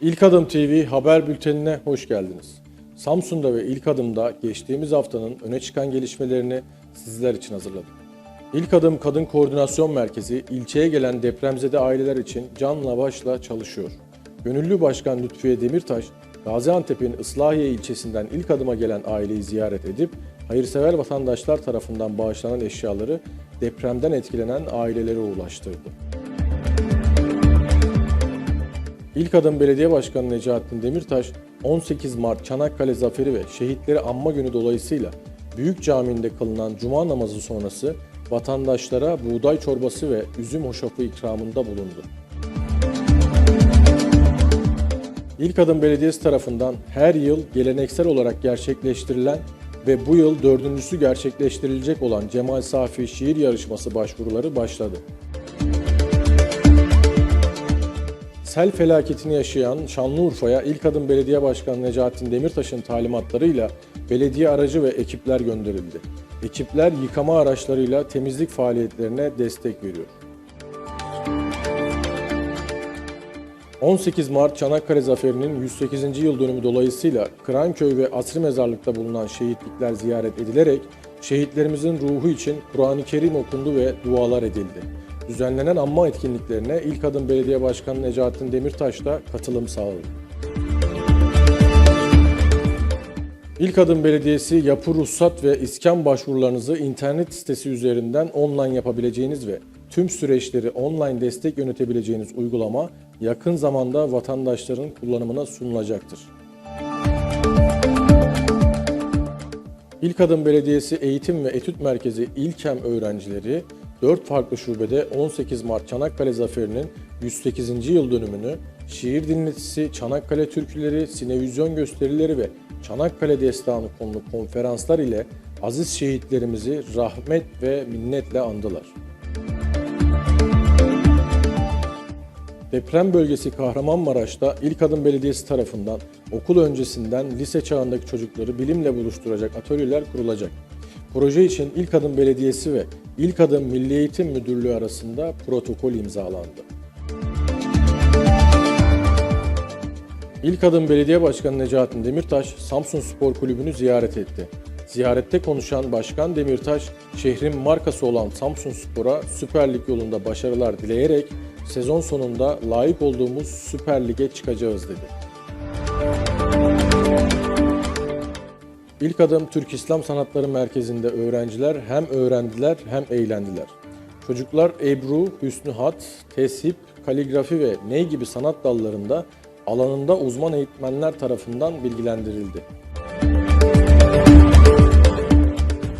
İlk Adım TV haber bültenine hoş geldiniz. Samsun'da ve İlk Adım'da geçtiğimiz haftanın öne çıkan gelişmelerini sizler için hazırladık. İlk Adım Kadın Koordinasyon Merkezi ilçeye gelen depremzede aileler için canla başla çalışıyor. Gönüllü Başkan Lütfiye Demirtaş, Gaziantep'in Islahiye ilçesinden ilk adıma gelen aileyi ziyaret edip hayırsever vatandaşlar tarafından bağışlanan eşyaları depremden etkilenen ailelere ulaştırdı. İlk adım Belediye Başkanı Necaettin Demirtaş, 18 Mart Çanakkale Zaferi ve Şehitleri Anma Günü dolayısıyla Büyük Camii'nde kılınan Cuma namazı sonrası vatandaşlara buğday çorbası ve üzüm hoşafı ikramında bulundu. İlk Adım Belediyesi tarafından her yıl geleneksel olarak gerçekleştirilen ve bu yıl dördüncüsü gerçekleştirilecek olan Cemal Safi Şiir Yarışması başvuruları başladı. Sel felaketini yaşayan Şanlıurfa'ya İlk Adım Belediye Başkanı Necaettin Demirtaş'ın talimatlarıyla belediye aracı ve ekipler gönderildi. Ekipler yıkama araçlarıyla temizlik faaliyetlerine destek veriyor. 18 Mart Çanakkale Zaferi'nin 108. yıl dönümü dolayısıyla Kıranköy ve Asri Mezarlık'ta bulunan şehitlikler ziyaret edilerek şehitlerimizin ruhu için Kur'an-ı Kerim okundu ve dualar edildi. Düzenlenen anma etkinliklerine İlk Adım Belediye Başkanı Necaettin Demirtaş da katılım sağladı. İlk Adım Belediyesi yapı ruhsat ve iskan başvurularınızı internet sitesi üzerinden online yapabileceğiniz ve tüm süreçleri online destek yönetebileceğiniz uygulama yakın zamanda vatandaşların kullanımına sunulacaktır. İlk Adım Belediyesi Eğitim ve Etüt Merkezi İlkem öğrencileri 4 farklı şubede 18 Mart Çanakkale Zaferi'nin 108. yıl dönümünü şiir dinletisi, Çanakkale türküleri, sinevizyon gösterileri ve Çanakkale Destanı konulu konferanslar ile aziz şehitlerimizi rahmet ve minnetle andılar. Deprem bölgesi Kahramanmaraş'ta İlk Adım Belediyesi tarafından okul öncesinden lise çağındaki çocukları bilimle buluşturacak atölyeler kurulacak. Proje için İlk Adım Belediyesi ve İlk Adım Milli Eğitim Müdürlüğü arasında protokol imzalandı. İlk Adım Belediye Başkanı Necaettin Demirtaş, Samsun Spor Kulübü'nü ziyaret etti. Ziyarette konuşan Başkan Demirtaş, şehrin markası olan Samsun Spor'a Süper Lig yolunda başarılar dileyerek sezon sonunda layık olduğumuz Süper Lig'e çıkacağız dedi. İlk adım Türk İslam Sanatları Merkezi'nde öğrenciler hem öğrendiler hem eğlendiler. Çocuklar Ebru, Hüsnü Hat, Tesip, Kaligrafi ve Ney gibi sanat dallarında alanında uzman eğitmenler tarafından bilgilendirildi.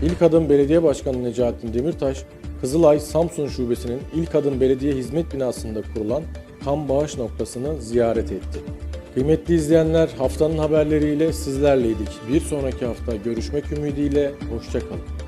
İlk Adım Belediye Başkanı Necaettin Demirtaş, Kızılay Samsun Şubesi'nin İlk Adım Belediye Hizmet Binası'nda kurulan kan bağış noktasını ziyaret etti. Kıymetli izleyenler haftanın haberleriyle sizlerleydik. Bir sonraki hafta görüşmek ümidiyle hoşçakalın.